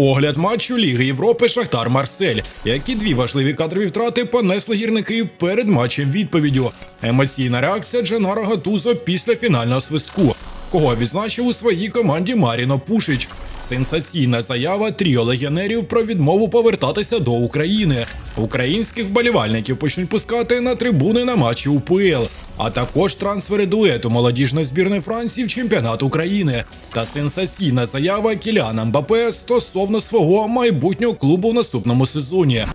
Огляд матчу Ліги Європи Шахтар Марсель. Які дві важливі кадрові втрати понесли гірники перед матчем відповіддю. Емоційна реакція Дженара Гатузо після фінального свистку. Кого відзначив у своїй команді Маріно Пушич. Сенсаційна заява тріо легіонерів про відмову повертатися до України. Українських вболівальників почнуть пускати на трибуни на матчі УПЛ, а також трансфери дуету молодіжної збірної Франції в чемпіонат України та сенсаційна заява Кіляна Мбапе стосовно свого майбутнього клубу в наступному сезоні.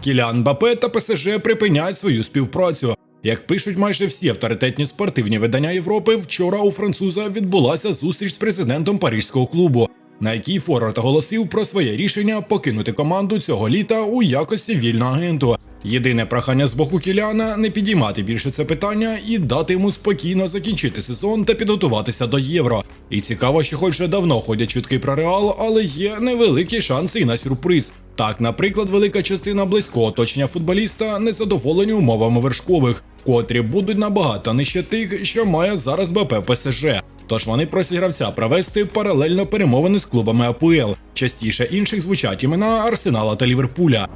Кілян Мбапе та ПСЖ припиняють свою співпрацю. Як пишуть майже всі авторитетні спортивні видання Європи, вчора у француза відбулася зустріч з президентом паризького клубу, на якій Форвард оголосив про своє рішення покинути команду цього літа у якості вільного агенту. Єдине прохання з боку Кіляна не підіймати більше це питання і дати йому спокійно закінчити сезон та підготуватися до євро. І цікаво, що хоч давно ходять чутки про реал, але є невеликі шанси і на сюрприз. Так, наприклад, велика частина близького оточення футболіста незадоволені умовами вершкових, котрі будуть набагато нижче тих, що має зараз БП ПСЖ. Тож вони просять гравця провести паралельно перемовини з клубами АПЛ. Частіше інших звучать імена Арсенала та Ліверпуля.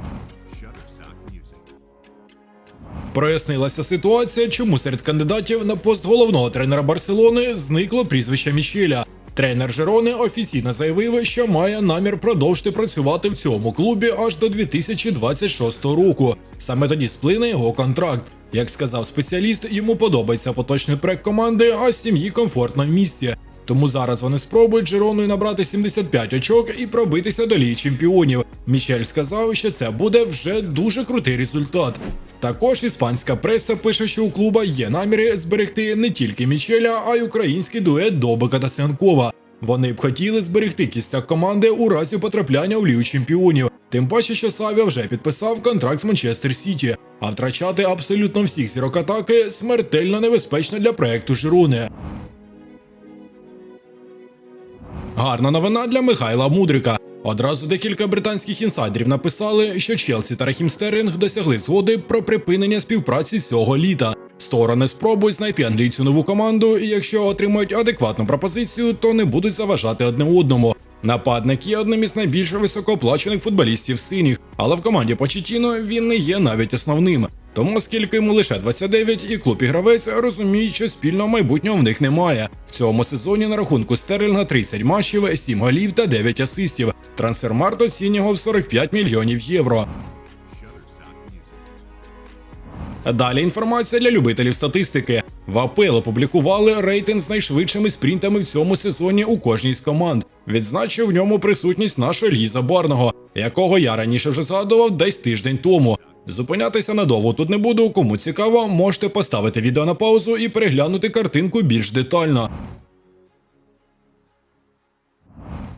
Прояснилася ситуація, чому серед кандидатів на пост головного тренера Барселони зникло прізвище Мішеля. Тренер Жерони офіційно заявив, що має намір продовжити працювати в цьому клубі аж до 2026 року. Саме тоді сплине його контракт. Як сказав спеціаліст, йому подобається поточний проект команди, а сім'ї комфортно в місті. Тому зараз вони спробують Жероною набрати 75 очок і пробитися до лії чемпіонів. Мішель сказав, що це буде вже дуже крутий результат. Також іспанська преса пише, що у клуба є наміри зберегти не тільки Мічеля, а й український дует Добика та Сянкова. Вони б хотіли зберегти кістяк команди у разі потрапляння у лігу чемпіонів. Тим паче, що Савія вже підписав контракт з Манчестер Сіті, а втрачати абсолютно всіх зірок атаки смертельно небезпечно для проекту Жирони. Гарна новина для Михайла Мудрика. Одразу декілька британських інсайдерів написали, що Челсі та Рахім Стерлінг досягли згоди про припинення співпраці цього літа. Сторони спробують знайти англійцю нову команду, і якщо отримають адекватну пропозицію, то не будуть заважати одне одному. Нападник є одним із найбільш високооплачених футболістів синіх, але в команді Почетіно він не є навіть основним. Тому, оскільки йому лише 29 і клуб і гравець розуміють, що спільного майбутнього в них немає. В цьому сезоні на рахунку Стерлінга 30 матчів, 7 голів та 9 асистів. Трансфермарт оцінював в 45 мільйонів євро. Далі інформація для любителів статистики. В АПЛ опублікували рейтинг з найшвидшими спринтами в цьому сезоні у кожній з команд. Відзначив в ньому присутність нашого Ліза Барного, якого я раніше вже згадував десь тиждень тому. Зупинятися надовго тут не буду. Кому цікаво, можете поставити відео на паузу і переглянути картинку більш детально.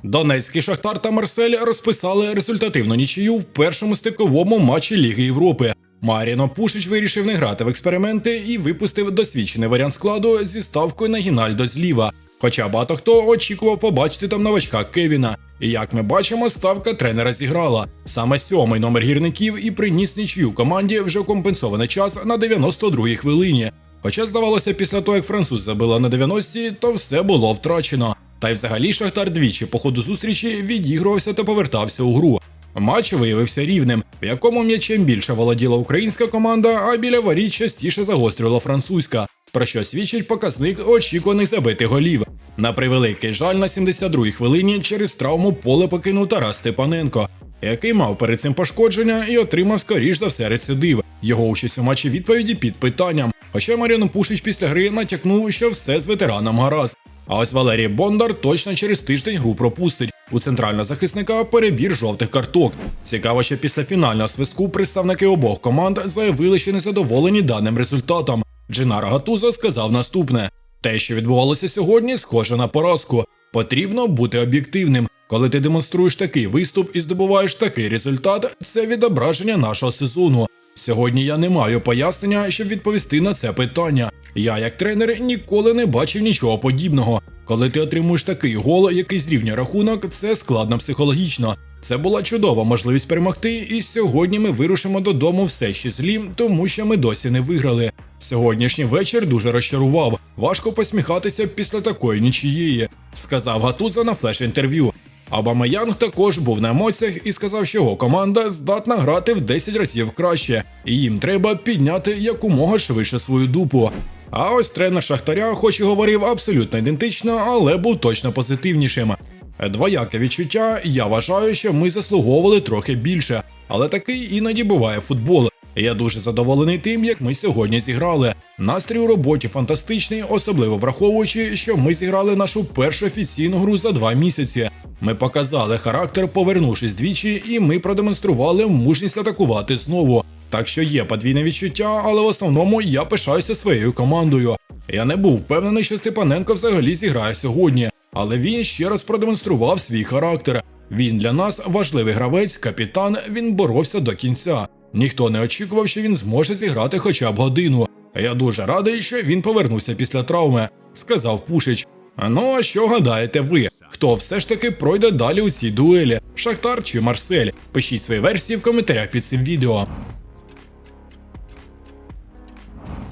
Донецький Шахтар та Марсель розписали результативну нічию в першому стиковому матчі Ліги Європи. Маріно Пушич вирішив не грати в експерименти і випустив досвідчений варіант складу зі ставкою на Гінальдо зліва. Хоча багато хто очікував побачити там новачка Кевіна. І як ми бачимо, ставка тренера зіграла. Саме сьомий номер гірників і приніс нічию команді вже компенсований час на 92-й хвилині. Хоча здавалося, після того, як француз забила на 90-ті, то все було втрачено. Та й взагалі Шахтар двічі по ходу зустрічі відігрувався та повертався у гру. Матч виявився рівним, в якому м'ячем більше володіла українська команда, а біля воріт частіше загострювала французька, про що свідчить показник очікуваних забитих голів. На превеликий жаль, на 72-й хвилині через травму поле покинув Тарас Степаненко, який мав перед цим пошкодження і отримав скоріш за все рецидив. Його участь у матчі відповіді під питанням. Хоча Маріно Пушич після гри натякнув, що все з ветераном гаразд. А ось Валерій Бондар точно через тиждень гру пропустить. У центрального захисника перебір жовтих карток. Цікаво, що після фінального свистку представники обох команд заявили, що незадоволені даним результатом. Дженаро Гатузо сказав наступне: те, що відбувалося сьогодні, схоже на поразку. Потрібно бути об'єктивним. Коли ти демонструєш такий виступ і здобуваєш такий результат, це відображення нашого сезону. Сьогодні я не маю пояснення, щоб відповісти на це питання. Я, як тренер, ніколи не бачив нічого подібного. Коли ти отримуєш такий гол, який зрівнює рахунок, це складно психологічно. Це була чудова можливість перемогти, і сьогодні ми вирушимо додому все ще злі, тому що ми досі не виграли. Сьогоднішній вечір дуже розчарував. Важко посміхатися після такої нічиєї. сказав Гатуза на флеш-інтерв'ю. Абамеянг також був на емоціях і сказав, що його команда здатна грати в 10 разів краще, і їм треба підняти якомога швидше свою дупу. А ось тренер Шахтаря, хоч і говорив абсолютно ідентично, але був точно позитивнішим. Двояке відчуття, я вважаю, що ми заслуговували трохи більше, але такий іноді буває футбол. Я дуже задоволений тим, як ми сьогодні зіграли. Настрій у роботі фантастичний, особливо враховуючи, що ми зіграли нашу першу офіційну гру за два місяці. Ми показали характер, повернувшись двічі, і ми продемонстрували мужність атакувати знову. Так що є подвійне відчуття, але в основному я пишаюся своєю командою. Я не був впевнений, що Степаненко взагалі зіграє сьогодні, але він ще раз продемонстрував свій характер. Він для нас важливий гравець, капітан. Він боровся до кінця. Ніхто не очікував, що він зможе зіграти хоча б годину. Я дуже радий, що він повернувся після травми, сказав Пушич. Ну а що гадаєте ви? Хто все ж таки пройде далі у цій дуелі? Шахтар чи Марсель? Пишіть свої версії в коментарях під цим відео.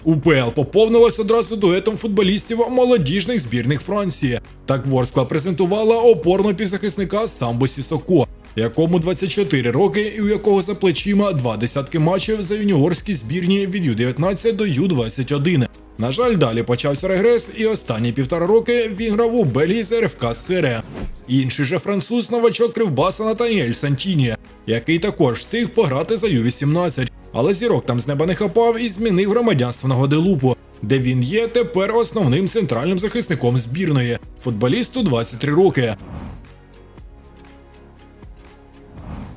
УПЛ поповнилась одразу дуетом футболістів молодіжних збірних Франції. Так Ворскла презентувала опорного півзахисника Самбо Сісоко, якому 24 роки і у якого за плечима два десятки матчів за юніорські збірні від Ю-19 до Ю-21. На жаль, далі почався регрес, і останні півтора роки він грав у Бельгії з РФК Сере. Інший же француз новачок кривбаса Натаніель Сантіні, який також встиг пограти за Ю-18, але зірок там з неба не хапав і змінив громадянство на Гваделупу, де він є тепер основним центральним захисником збірної. Футболісту 23 роки.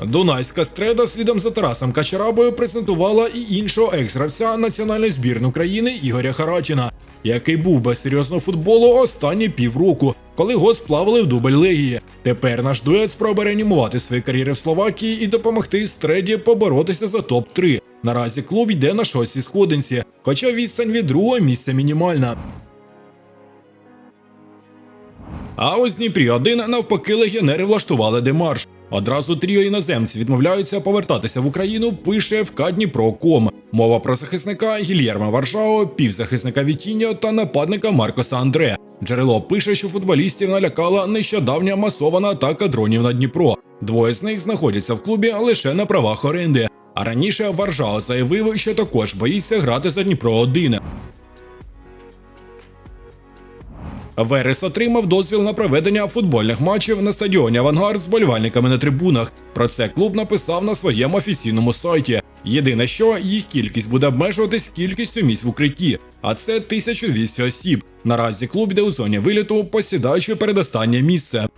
Дунайська стреда слідом за Тарасом Качарабою презентувала і іншого екс-гравця національної збірної України Ігоря Харатіна, який був без серйозного футболу останні півроку, коли його сплавили в дубль легії. Тепер наш дует спробує реанімувати свої кар'єри в Словакії і допомогти стреді поборотися за топ-3. Наразі клуб йде на шостій сходинці, хоча відстань від другого місця мінімальна. А ось Дніпрі 1 навпаки легіонери влаштували демарш. Одразу тріо іноземців відмовляються повертатися в Україну. Пише ФК Дніпро.ком. Мова про захисника Гільєрма Варшао, півзахисника Вітіньо та нападника Маркоса Андре. Джерело пише, що футболістів налякала нещодавня масована атака дронів на Дніпро. Двоє з них знаходяться в клубі лише на правах оренди. А раніше Варшао заявив, що також боїться грати за Дніпро 1 Верес отримав дозвіл на проведення футбольних матчів на стадіоні Авангард з болівальниками на трибунах. Про це клуб написав на своєму офіційному сайті. Єдине, що їх кількість буде обмежуватись кількістю місць в укритті, а це 1200 осіб. Наразі клуб йде у зоні виліту, посідаючи передостаннє місце.